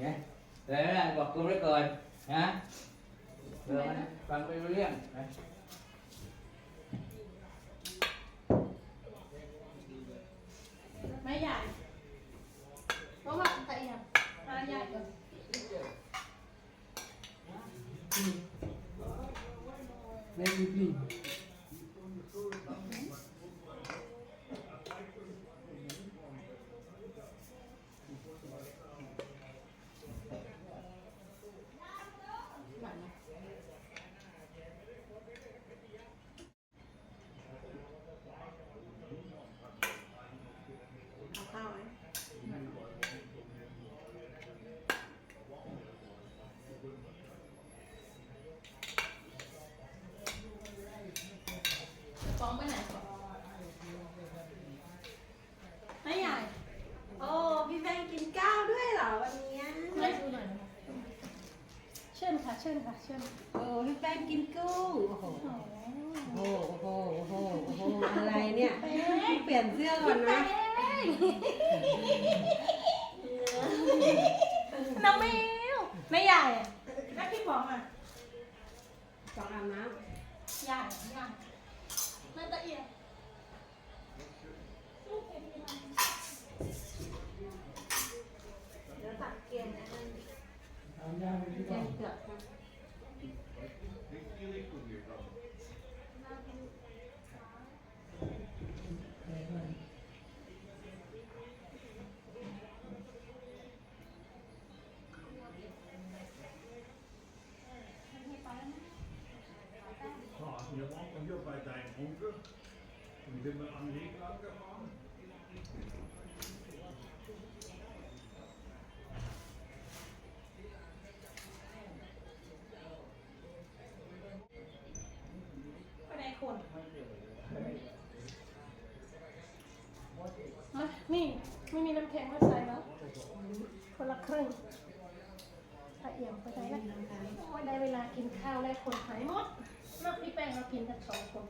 เนี่ยแล้วนั่นบอกตัวไว้ก่อนนะเดี๋ยวมันฟังไปรู้เรื่องนะ ไม่ใหญ่ เพราะว่าแต่อย่างมาใหญ่กว่า ไม่มีปี หวานนะ เอาข้าวไหม ฟ้องไปไหนไม่ใหญ่ โอ้พี่แบงค์กินข้าวด้วยเหรอวันเนี้ย ช่วยดูหน่อยนะคะเชิญค่ะเชิญค่ะเชิญโอ้พี่แบงค์กินกุ้งโอ้โหโอ้โอ้โหโอ้โหโอ้โหโอ้โหอะไรเนี่ยเปลี่ยนเสื้อก่อนนะน้องแมวไม่ใหญ่อะแล้วพี่บอกอะสองอาบน้ใหญ่ใหญ่น่าจะเอียดำเดี๋ยวตัดเกมนะทำยาไม่ได้เกก่อมนเกือบนะ Und sind wir am Weg lang gefahren. ไปไหนคนมานี่ ไม่มีน้ำแข็งมาใส่แล้วคนละครึ่งถ้าเอี่ยมไปไหนนะโอ้ยได้เวลากินข้าวแล้วคนหายหมด นอกพี่แป้งเรากินกันสองคน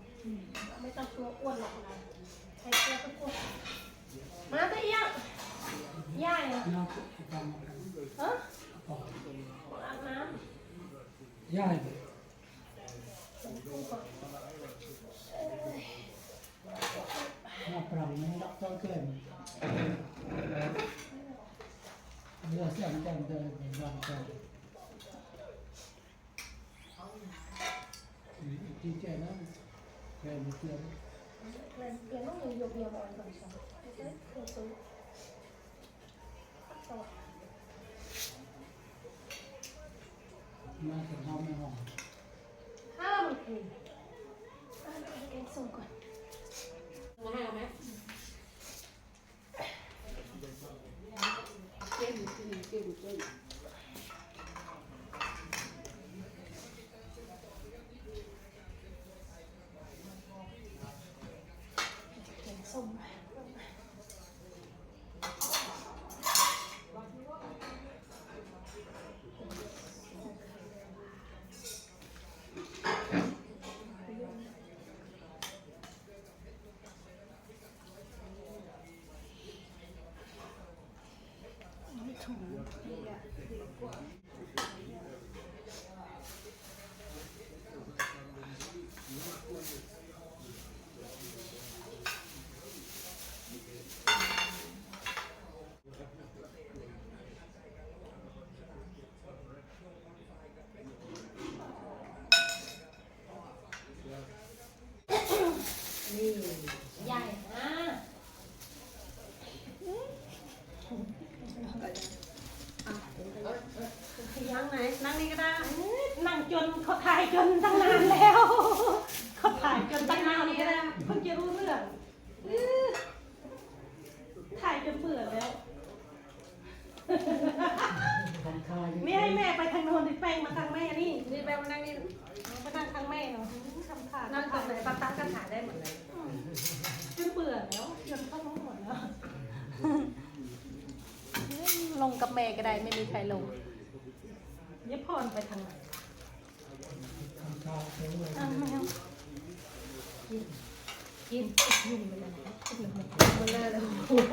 เราไม่ต้องกลัวอ้วนหรอกนะใครกลัวก็กลัวมาตะเอี่ยมย่ายเหรอน้ำทำกันเออก่อาบน้ย่ายำกูก่อนหน้าปรังนี่ต้องเกินเรือเสียงแจ่มเดินเป็นบางแจ้ง อยู่อยู่เบียร์บอลก่อนสองเอ๊ะคือซื้อสวัสดี มาถึงห้องไม่ห้อง ข้าวมันคืออะเดี๋ยวเองส่งก่อน มาให้เราไหมเกมเกมเกมเกม เองส่งมาไม่ถูก นี่ ใหญ่นะ อะนั่งไหนนั่งนี่ก็ได้ นั่งจนเขาถ่ายจนตั้งนานแล้ว เขาถ่ายจนตั้งนานแล้วเพิ่งจะรู้เรื่องอื้อถ่ายจนเบื่อแล้ว ทำคาย ไม่ให้แม่ไปทางโน้นที่แป้งมาทางแม่นี่ นี่แบงค์ มานั่งนี่ไปทางทางแม่เนาะทำขาดนั่งตรงไหนปั๊บปั๊บก็ถ่ายได้หมดเลยจนเบื่อแล้วจนเข้าทั้งหมดแล้ว ลงกับแม่ก็ได้ไม่มีใครลงยายพรไปทางไหนทำคายไปด้วยอ้าวแมวกินกินกินไปเลยกินเลยมันเลยเลยโอ้โห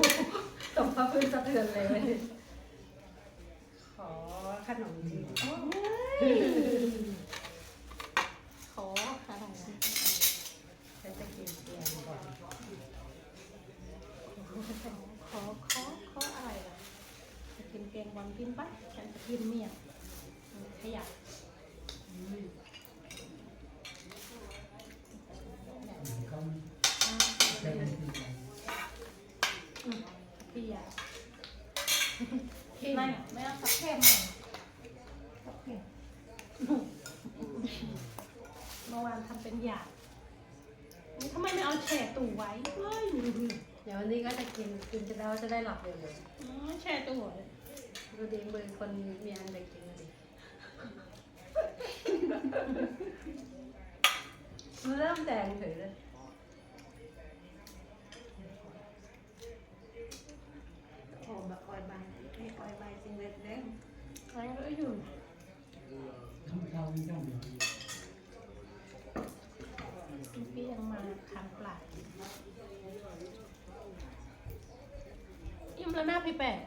ตกพระพื้นสะเทือนเลย ขออขนมจีน ขออะไรนะ ฉันจะกินเตียงก่อน ขอขอขออะไรล่ะจะ กินแกงวันกินปะฉันจะกินเมี่ยงขยะเขาเป็นที่ไหนขยะไม่ไม่เอาสักแค่มาสักแค่เมื่อวานทำเป็นหยาบนี่ทำไมไม่เอาแช่ตู้ไว้เฮ้ยเดี๋ยววันนี้ก็จะกินกินจะแล้จะได้หลับเร็วอืมแช่ตู้ไว้ๆ ดูดีเบอร์คนมีอันจะกินเลยมันเริ่มแดงเฉยเลยหอมแบบออยใบไม่ออยใบจริงเลยเด้งอะไรก็อยู่ทำเขาไม่ต้องมีพี่ยังมาทานปลาอิ่มแล้วหน้าพี่แปะ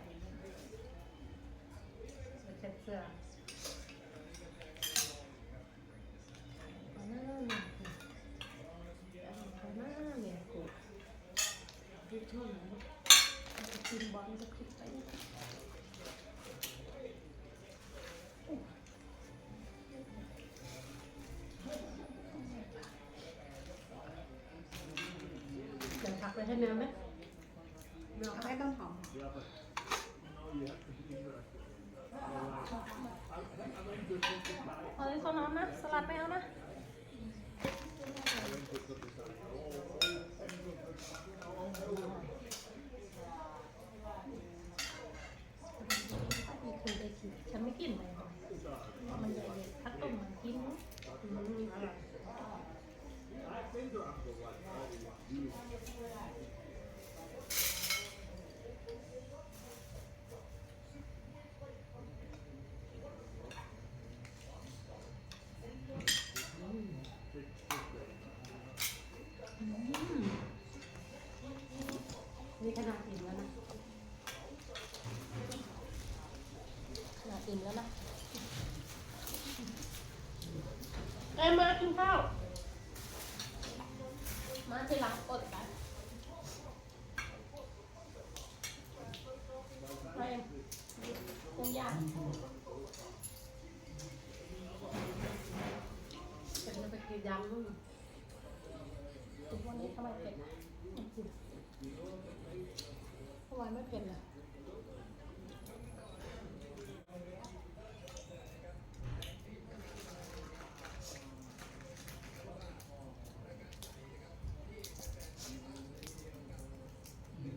ให้แมวไหมแมวให้ต้นหอม เอาเลยโซน้ำนะ สลัดไม่เอานะอีกคือได้กินฉันไม่กินเลยมันใหญ่ๆถ้าต้มมันกินอืมอร่อย นี่ขนาดอิ่มแล้วนะ ขนาดอิ่มแล้วนะเอ้ยมากินข้าว มาที่หลังอดกันมาเอง คงยาเป็นไปกินยำนู่นถึงวันนี้ทำไมเผ็ดอะเมื่อวานไม่เผ็ดเลย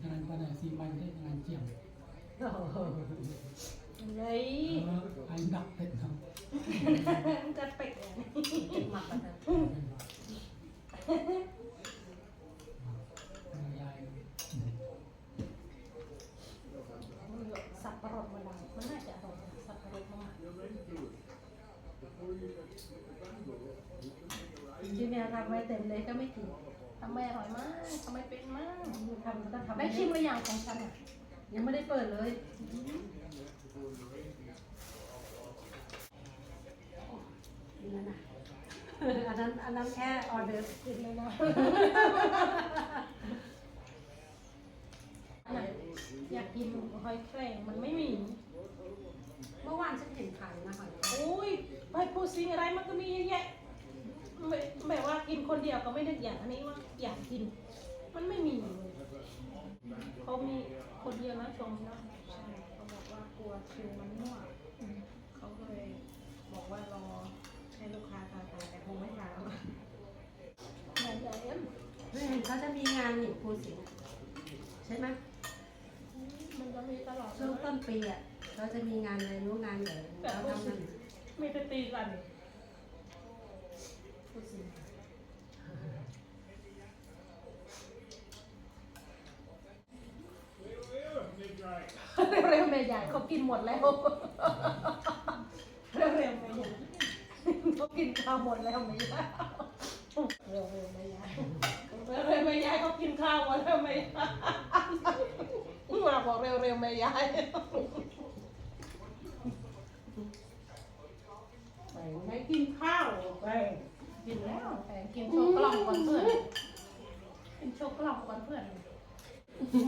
งานปัญหาสี มันได้งานเจียมโอ้โหเลยเออไอ้ดักเป็ดทำมันจะเป็ดเลยติดหมักกันเถอะยายสับปะรดมันดังมันน่าจะอร่อยนะสับปะรดมากที่แมวทำไว้เต็มเลยก็ไม่กินทำไมอร่อยมากทำไมเป็นมากทำก็ทำได้ชิมหรือยังของฉันอะยังไม่ได้เปิดเลย นี่นะอันนั้นอันนั้นแค่ออเดอร์กินเลยนะอยากกินหอยแครงมันไม่มี เมื่อวานฉันเห็นขายนะคะโอ้ยไปพูดซิงอะไรมันก็มีเยอะแยะไม่แบบว่ากินคนเดียวก็ไม่ได้อยากอันนี้ว่าอยากกิน มันไม่มีเลยเขามีคนเดียวนะชมนะ ลัวคิวมันมั่วอืมเขาก็เลยบอกว่ารอให้ลูกค้าทานไปแต่คงไม่ทานงานใหญ่เอ็มไม่เห็นเขาจะมีงานนี่ครูสิงห์ใช่ไหมมันจะมีตลอดช่วงต้นปีอะเราจะมีงานอะไรรู้งานใหญ่เราทำกันมีไปตีกันครูสิงห์ เร็วแม่ใหญ่เขากินหมดแล้วเร็วๆแม่ใหญ่เขากินข้าวหมดแล้วแม่ใหญ่เร็วๆแม่ใหญ่เร็วๆแม่ใหญ่เขากินข้าวหมดแล้วแม่ใหญ่เาบอกเร็วๆแม่ใหญ่ไม่กินข้าวไปกินแล้วแต่กินโชว์กล่องก่อนเพื่อนกินโชว์กล่องก่อนเพื่อน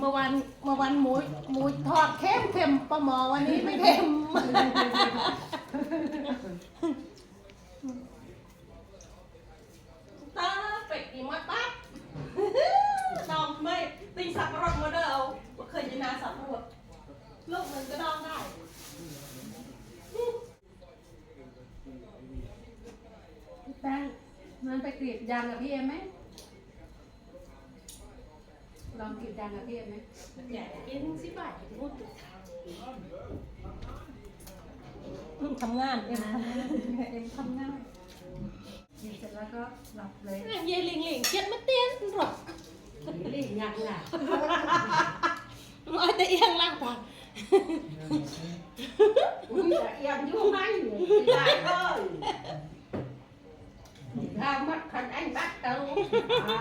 เมื่อวันเมื่อวันหมูหมูทอดเค็มเค็มปลาหมอวันนี้ไม่เค็มตาเป็ดอีมัดปั๊บดองไม่ติงสับปะรดมาเด้อเอาเคยยินนาสับปะรดลูกมันก็ดองได้แป้งมันไปกรีดยางกับพี่เอ็มไหม ลองกรีดยางกับพี่เอ็มไหมใหญ่กินสิบบาทพูดทำงานเอ็มเอ็มทำง่ายกินเสร็จแล้วก็หลับเลยเยลิงลิงเจ็ดไม่เตี้ยนหรอกรีบงักหนาเอาแต่เอียงล่างตาอุ้ยเอียงยุ่งไหมได้เลยถ้ามัดคันอันบัดเตาอ่า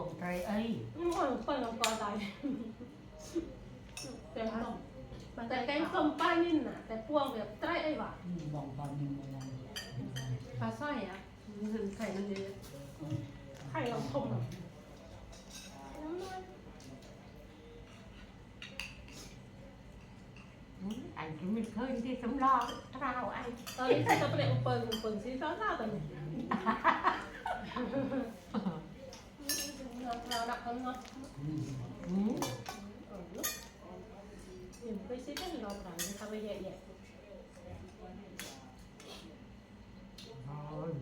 วงใจเอ้ยมันอ่อนเปิดลงกอตายแกงส้มแต่แกงส้มป้านิ่นน่ะ แต่พวงแบบไตรไอ้หว่ะบองฟันหนึ่งบองปลาสร้อยอะมันถึงไข่มันเยอะไข่เราชมอะน้ำมันอันที่มันเคยที่สำรองเราอันตอนนี้จะเปลี่ยนเปิงเปิงซีซ่าซ่าตอนนี้เราเราดักคนเนาะอืมเออเห็นไปซิเป็น เราดังทำไปแย่โอ้ย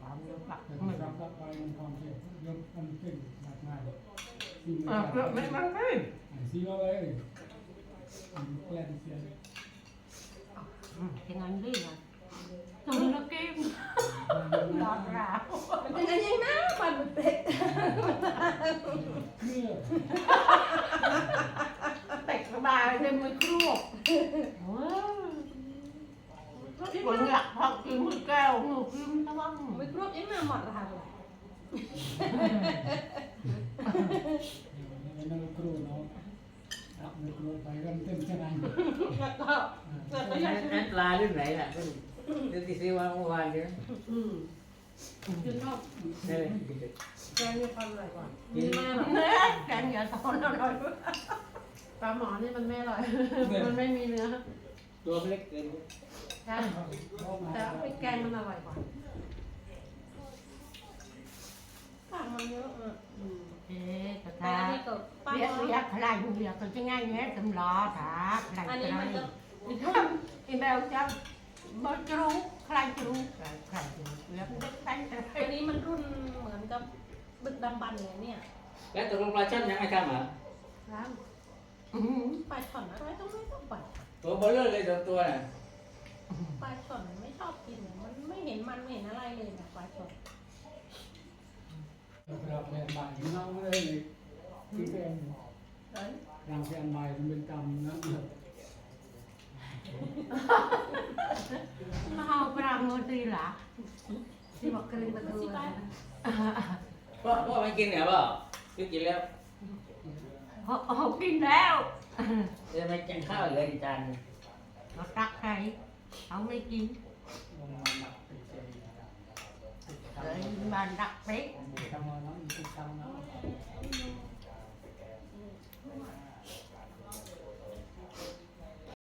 ความเยอะปักแต่ถึงที่มันรับรับไปมันความเชื่อยกมันขึ้นมากมายซีเออเกือบไม่มันเลยซีมาเลยแกล้งเสียอืมยังไงดีนะถึงแล้วกินรอดราวๆมันเป็นยังไงนะ มันเป็นเป็ดเพื่เต็กบายเลยมือครวบว้าวคนหลักพักกินมือแก้วหนูกินตะวังไม่ครบยังน่าหมดราคาเลยนั่นครูเนาะรับมือครูไปเริ่มเต้นแค่นั้นแล้วก็แล้วก็อยากนั่นปลารุ่นไหนล่ะเดี๋ยวที่ซื้อมาเมื่อวานเดี๋ย กินนอกนี่เลยแกงมีความอร่อยกว่ากินแม่หรอเนื้อแกงอย่าตอนอร่อยปลาหมอนี่มันไม่อร่อย มันไม่มีเนื้อ ตัวเล็กเกินใช่แต่แกงมันอร่อยกว่าต่ามันเยอะอะอืมเอ๊ะกระทะเรียกเรียกใครเรียกก็จะง่ายแง่ตำล้อถาใครอันนี้รมันจะอีเมลจะ บ่จะรู้ใครจะรู้ใครใครจะรู้เรียกได้ใครใครอันนี้มันรุ่นเหมือนกับบึกดำบันเลยเนี่ยแล้วตกลงปลาช่อนยังไม่ทำเหรอร้านอืมปลาช่อนอะไรต้องไม่ต้องปลาตัวเบลเลอร์เลยสองตัวน่ะปลาช่อนไม่ชอบกินมันไม่เห็นมันไม่เห็นอะไรเลยนะปลาช่อนรับแรงบ่ายน้องเลยที่เป็นเอ้ยรางแรงบ่ายมันเป็นกรรมนะ มาเอาปลาเงินตีหล่ะที่บอกกระลิงประตูนะพ่อพ่อไม่กินเหรอเปล่าซื้อกินแล้วเขาเขากินแล้วจะไม่กินข้าวเหลืออีกจานหนึ่งเขาตักใครเข